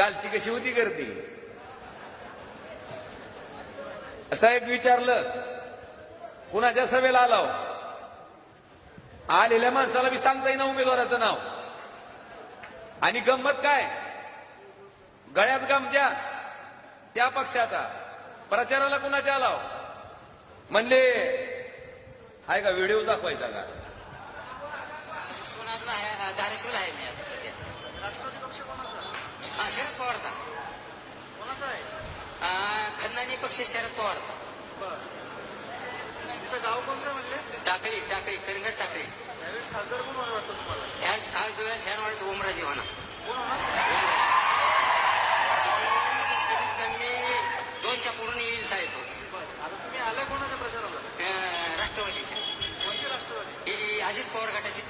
कालची कशी होती गर्दी? साहेब विचारलं कुणाच्या सभेला आलाव? आलेल्या माणसाला बी सांगता येईना उमेदवाराचं नाव. आणि गंमत काय? गळ्यात गमच्या त्या पक्षाचा. प्रचाराला कुणाच्या आलाव? म्हणले हाय का व्हिडिओ दाखवायचा का? आहे आहे मी शरद पवारचा कोणाचा आहे? खंदानी पक्ष शरद पवारचा गाव कोणतं म्हणले? टाकळी टाकळी करिंगड टाकळी. तुम्हाला? ह्याच खास डोळ्या शहरवाडीत उमराजी होणार? कमीत कमी दोनच्या पुढून येईल साहेब. तुम्ही राष्ट्रवादी? अजित पवार गटाची.